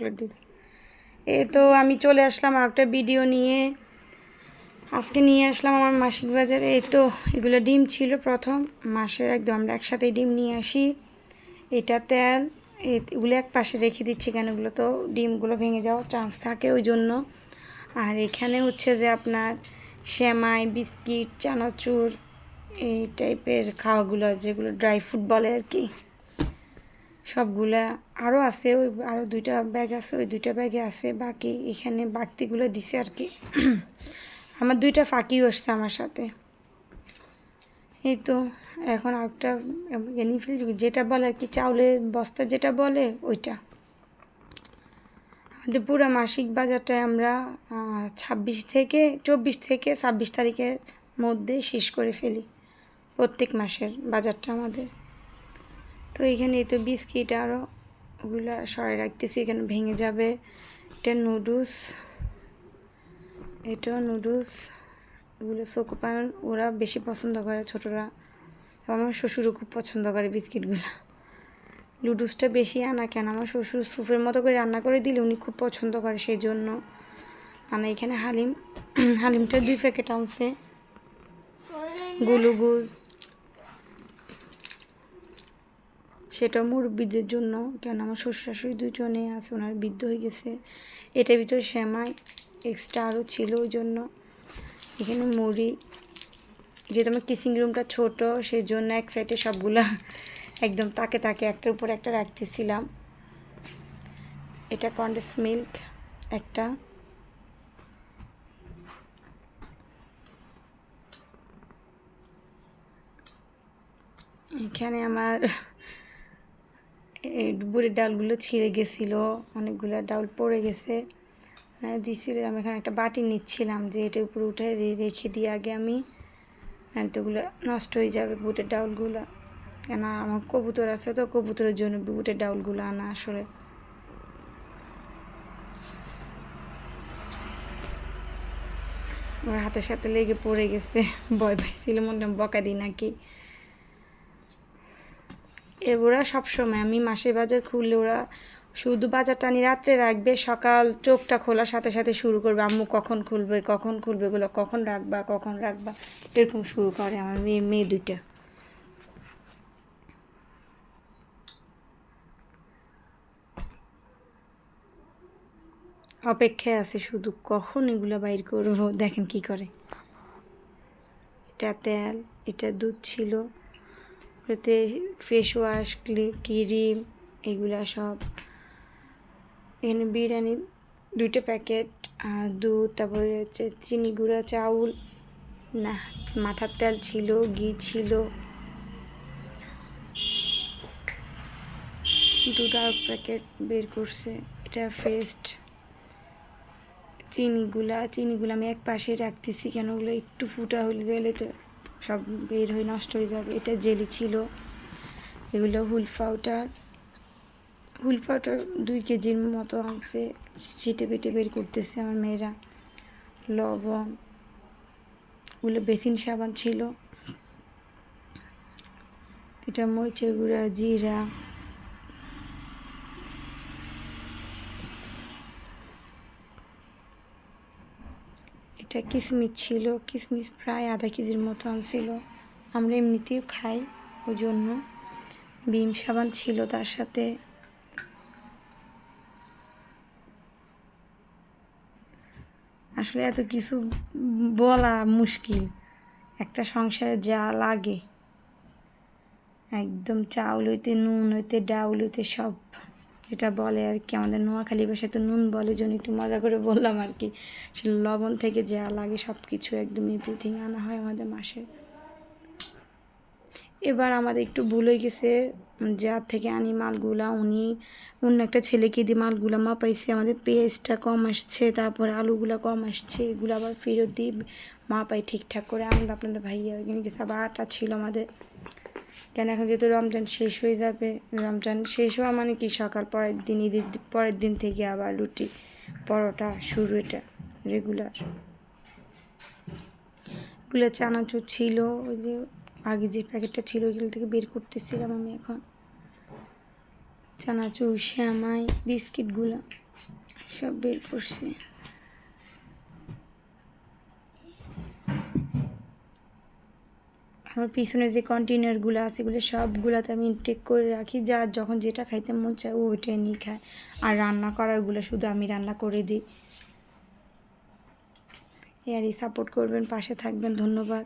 Chocolate দিতে এই তো আমি চলে আসলাম একটা ভিডিও নিয়ে। আজকে নিয়ে আসলাম আমার মাসিক বাজারে। এই তো এগুলো ডিম ছিল প্রথম। মাসের একদম আমরা একসাথে ডিম নিয়ে আসি। এটা তেল। এ- এগুলো এক পাশে রেখে দিচ্ছি কেন? এগুলো তো ডিমগুলো ভেঙে যাওয়ার চান্স থাকে ওই জন্য। আর এখানে হচ্ছে যে আপনার শ্যামাই বিস্কিট, চানাচুর, এই টাইপের খাওয়াগুলো যেগুলো ড্রাই ফ্রুট বলে আর কি। সবগুলা আরও আছে, ওই আরও দুইটা ব্যাগ আছে, ওই দুইটা ব্যাগে আছে, বাকি এখানে বাড়তিগুলো দিছে আর কি। আমার দুইটা ফাঁকিও আসছে আমার সাথে। এই তো, এখন একটা এনিফিল যেটা বলে আর কি চাউলের বস্তা যেটা বলে, ওইটা। আমাদের পুরো মাসিক বাজারটায় আমরা ছাব্বিশ থেকে, চব্বিশ থেকে ছাব্বিশ তারিখের মধ্যে শেষ করে ফেলি। প্রত্যেক মাসের বাজারটা আমাদের। তো এখানে তো বিস্কিট আরও ওগুলো সরাই রাখতেছি। এখানে ভেঙে যাবে। এটা নুডলস। এটাও নুডলস। এগুলো চোকোপান ওরা বেশি পছন্দ করে ছোটরা। আমার শ্বশুরও খুব পছন্দ করে বিস্কিটগুলো। লুডুসটা বেশি আনা কেন? আমার শ্বশুর স্যুপের মতো করে রান্না করে দিলে উনি খুব পছন্দ করে সেই জন্য আনা এখানে হালিম, হালিমটা দুই প্যাকেট আনছে। গুলুগুজ সেটা মুরব্বীদের জন্য কেন আমার শ্বশুর শাশুড়ি দুজনে আছে, ওনার বৃদ্ধ হয়ে গেছে। এটার ভিতরে শ্যামাই এক্সট্রা আরও ছিল, ওই জন্য এখানে মুড়ি, যেহেতু আমার কিসিং রুমটা ছোট সেই জন্য এক সাইডে সবগুলা একদম তাকে তাকে একটার উপর একটা রাখতেছিলাম। এটা কন্ডেন্স মিল্ক একটা। এখানে আমার বুড়ির ডালগুলো ছিঁড়ে গেছিল, অনেকগুলো ডাল পড়ে গেছে। মানে দিছিল আমি এখানে একটা বাটি নিচ্ছিলাম যে এটার উপরে উঠে রেখে দিয়ে আগে আমি। ওগুলো নষ্ট হয়ে যাবে বুটের ডাউলগুলো কেন, আমার কবুতর আছে তো, কবুতরের জন্য বুটের ডাউলগুলো আনা আসলে। ওর হাতের সাথে লেগে পড়ে গেছে, ভয় পাইছিল, মনে বকা দিই নাকি। এ ওরা সবসময়। আমি মাসের বাজার খুললে ওরা শুধু বাজারটা নিয়ে রাত্রে রাখবে, সকাল চোখটা খোলার সাথে সাথে শুরু করবে, আম্মু কখন খুলবে কখন খুলবে এগুলো, কখন রাখবা কখন রাখবা, এরকম শুরু করে আমার মেয়ে মেয়ে দুইটা। অপেক্ষায় আছে শুধু কখন এগুলো বাইর করব, দেখেন কি করে। এটা তেল, এটা দুধ ছিল। ওতে ফেস ওয়াশ ক্রিম এগুলা সব। এখানে বিরিয়ানি দুইটা প্যাকেট আর দুধ, তারপরে হচ্ছে চিনি গুঁড়া, চাউল। না, মাথার তেল ছিল, ঘি ছিল। দুধ আর প্যাকেট বের করছে। এটা ফেস্ট চিনিগুলা, চিনিগুলো আমি এক পাশে রাখতেছি কেন? ওগুলো একটু ফুটা হলে গেলে তো সব বের হয়ে নষ্ট হয়ে যাবে। এটা জেলি ছিল। এগুলো হুল পাউডার। হুল পাউডার দুই কেজির মতো আছে ছিটে পেটে বের করতেছে আমার মেয়েরা। লবণ। ওগুলো বেসিন সাবান ছিল। এটা মরিচের গুঁড়া, জিরা। এটা কিশমিশ ছিল কিশমিশ প্রায় আধা কেজির মতো আনছিল। আমরা এমনিতেও খাই ওই জন্য। বিম সাবান ছিল তার সাথে। আসলে এত কিছু বলা মুশকিল। একটা সংসারে যা লাগে। একদম চাউল হইতে নুন হইতে ডাউল হইতে সব। যেটা বলে আর কি, আমাদের নোয়াখালী ভাষায় তো নুন বলে, জন্য একটু মজা করে বললাম আর কি। সে লবণ থেকে যা লাগে সব কিছু একদম এভরিথিং আনা হয় আমাদের মাসে। এবার আমাদের একটু ভুল হয়ে গেছে, যার থেকে আনি মালগুলা, উনি অন্য একটা ছেলেকে দিয়ে মালগুলা মাপাইছে, আমাদের পেঁয়াজটা কম আসছে, তারপরে আলুগুলা কম আসছে, এগুলো আবার ফেরত দিয়ে মাপাই ঠিকঠাক করে আমরা আপনাদের ভাইয়া। ওইখানে গেছে আবার আটা ছিল আমাদের। কেন এখন যেহেতু রমজান শেষ হয়ে যাবে, রমজান শেষ হওয়া মানে কি? সকাল পরের দিন, ঈদের পরের দিন থেকে আবার রুটি, পরোটা শুরু এটা রেগুলার এগুলো চানাচুর ছিল, ওই যে আগে যে প্যাকেটটা ছিল ওইগুলো থেকে বের করতেছিলাম আমি এখন। চানাচুর, শ্যামাই, বিস্কিটগুলো সব বের করছি। আমার পিছনে যে কন্টেনারগুলো আছে, এগুলো সবগুলোতে আমি টেক করে রাখি। যা যখন যেটা খাইতে মন চায়, ও ওইটাই নিয়ে খায়। আর রান্না করারগুলো শুধু আমি রান্না করে দিই। আর সাপোর্ট করবেন, পাশে থাকবেন, ধন্যবাদ।